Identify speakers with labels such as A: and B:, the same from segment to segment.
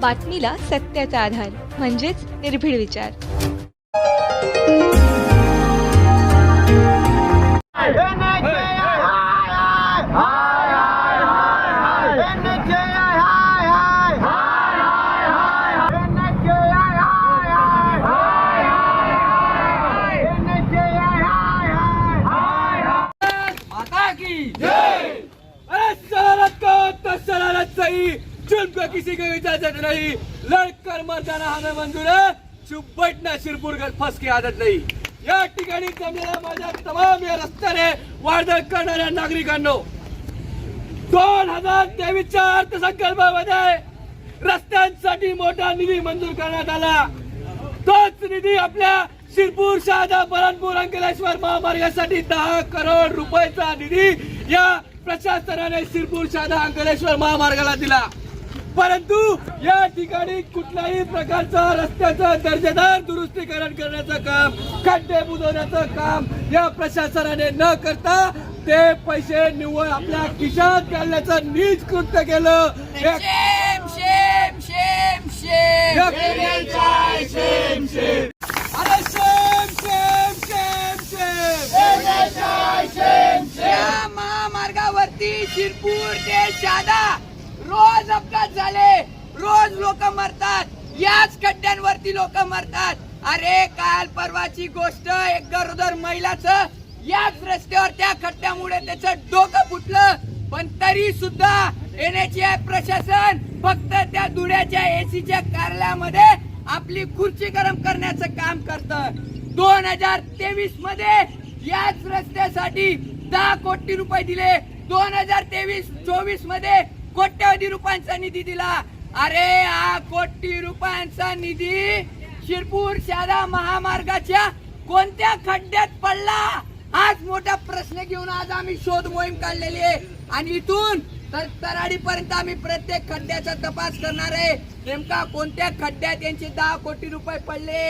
A: बातमीला सत्याचा आधार म्हणजेच निर्भीड विचार.
B: माता की जय। अरे शरारत का शरारत सही। जुल्म को किसी को इजाजत नहीं। लड़कर मर जाना हमें मंजूर है। चुप बैठना शिरपूर का फंस की आदत नाही। या ठिकाणी जमलेल्या माझ्या तमाम या रस्त्याने वाढदळ करणाऱ्या नागरिकांनो दोन हजार तेवीसच्या अर्थसंकल्पामध्ये रस्त्यांसाठी मोठा निधी मंजूर करण्यात आला तोच निधी आपल्या शिरपूर शहादा बरणपूर अंकलेश्वर महामार्गासाठी दहा करोड रुपयाचा निधी या प्रशासनाने शिरपूर शहादा अंकलेश्वर महामार्गाला दिला। परंतु या ठिकाणी कुठल्याही प्रकारचा रस्त्याचं दर्जेदार दुरुस्तीकरण करण्याचं काम खड्डे बुजवण्याचं काम या प्रशासनाने न करता ते पैसे निव्वळ आपल्या खिशात घालण्याचं नीच कृत्य केलं. एक-
C: शेम शेम शेम शेम.
B: एक- अरे शेम शेम शेम शेम.
C: या महामार्गावरती शिरपूर ते शादा. रोज अपघात झाले. रोज लोक मरतात. याच खड्ड्यांवरती लोक मरतात. अरे काल परवाची गोष्ट एक गरोदर महिलाचं याच रस्त्यावर त्या खड्ड्यामुळे त्याचं डोकं फुटलं. पण तरी सुद्धा एनएचआय प्रशासन फक्त त्या धुळ्याच्या एसीच्या कार्यालयामध्ये आपली खुर्ची गरम करण्याचं काम करतं. दोन हजार तेवीसमध्ये याच रस्त्यासाठी दहा कोटी रुपये दिले. दोन हजार तेवीस चोवीसमध्ये कोट्यवधी रुपयांचा निधी दिला. अरे हा कोटी रुपयांचा निधी शिरपूर शाळा महामार्गाच्या कोणत्या खड्ड्यात पडला? हाच मोठा प्रश्न घेऊन आज आम्ही शोध मोहीम काढलेली आहे. आणि इथून तर तराडीपर्यंत आम्ही प्रत्येक खड्ड्याचा तपास करणार आहे. नेमका कोणत्या खड्ड्यात यांचे दहा कोटी रुपये पडले?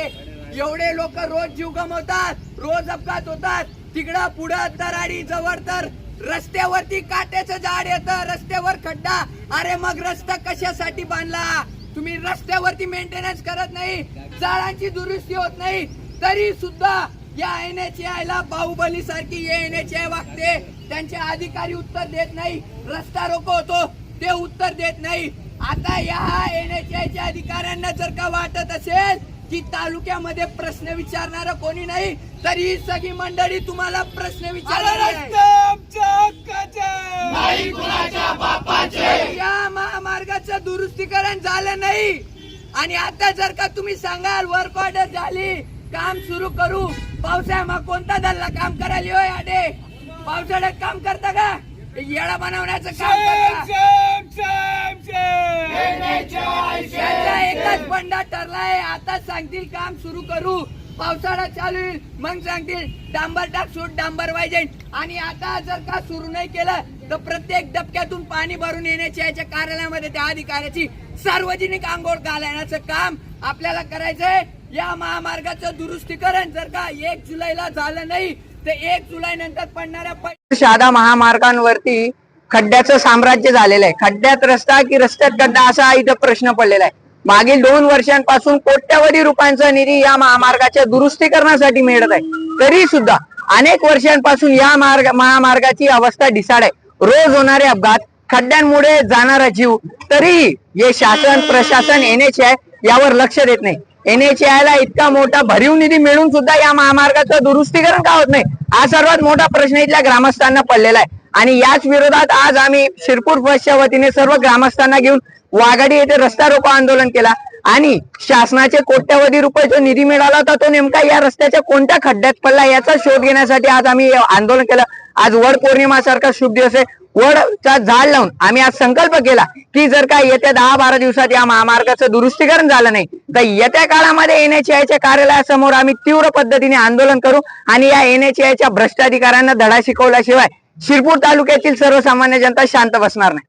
C: एवढे लोक रोज जीव गमवतात रोज अपघात होतात. तिकडं पुढं तराडी जवळ तर रस्त्यावरती काट्याचं झाड येतं रस्त्यावर खड्डा. अरे मग रस्ता कशासाठी बांधला? तुम्ही रस्त्यावरती मेंटेनन्स करत नाही झाडांची दुरुस्ती होत नाही तरी सुद्धा या एन एच ला बाहुबली सारखी एन एच वागते. त्यांचे अधिकारी उत्तर देत नाही रस्ता रोको होतो ते उत्तर देत नाही. आता या एन एच च्या अधिकाऱ्यांना जर का वाटत असेल की तालुक्यामध्ये प्रश्न विचारणार कोणी नाही तर ही सगळी मंडळी तुम्हाला प्रश्न विचारणार आहे.
B: रस्ते आमच्या हक्काचे.
C: या महामार्गाचं दुरुस्तीकरण झालं नाही. आणि आता जर का तुम्ही सांगाल वर्क ऑर्डर झाली काम सुरू करू. पावसाळ्यात कोणता धल्ला काम करायला होय आडे? पावसाळ्यात काम करता का? येडा बनवण्याचं काम करता. त्यांचा एकच फंडा ठरलाय. आता सांगतील काम सुरू करू. पावसाळा चालू होईल मग सांगतील डांबर टाक सूट डांबर वायजेन आणि आता जर का सुरू नाही केलं तर प्रत्येक डबक्यातून पाणी भरून येण्याच्या याच्या कार्यालयामध्ये त्या अधिकाऱ्याची सार्वजनिक आंघोळ घालण्याचं काम आपल्याला करायचंय. या महामार्गाचं दुरुस्तीकरण जर का एक जुलैला झालं नाही तर एक जुलै नंतर पडणाऱ्या पै-
D: महामार्गांवरती खड्ड्याचं साम्राज्य झालेलं आहे. खड्ड्यात रस्ता की रस्त्यात खड्डा असा इथं प्रश्न पडलेला आहे. मागील दोन वर्षांपासून कोट्यावधी रुपयांचा निधी या महामार्गाच्या दुरुस्तीकरणासाठी मिळत आहे. तरी सुद्धा अनेक वर्षांपासून या मार्ग महामार्गाची अवस्था ढिसाळ आहे. रोज होणारे अपघात खड्ड्यांमुळे जाणारा जीव तरीही हे शासन प्रशासन एनएचआय यावर लक्ष देत नाही. एनएचआय ला इतका मोठा भरीव निधी मिळून सुद्धा या महामार्गाचं दुरुस्तीकरण का होत नाही? हा सर्वात मोठा प्रश्न इथल्या ग्रामस्थांना पडलेला आहे. आणि याच विरोधात आज आम्ही शिरपूर फर्स्टच्या वतीने सर्व ग्रामस्थांना घेऊन वाघाडी येथे रस्ता रोको आंदोलन केला. आणि शासनाचे कोट्यवधी रुपये जो निधी मिळाला होता तो नेमका या रस्त्याच्या कोणत्या खड्ड्यात पडला याचा शोध घेण्यासाठी आज आम्ही आंदोलन केलं. आज वड पौर्णिमा सारखा शुभ दिवस आहे. वडचा झाड लावून आम्ही आज संकल्प केला की जर का येत्या दहा बारा दिवसात या महामार्गाचं दुरुस्तीकरण झालं नाही तर येत्या काळामध्ये एनएचआयच्या कार्यालयासमोर आम्ही तीव्र पद्धतीने आंदोलन करू आणि या एनएचआयच्या भ्रष्ट अधिकाऱ्यांना धडा शिकवल्याशिवाय शिरपूर तालुक्यातील सर्वसामान्य जनता शांत बसणार नाही.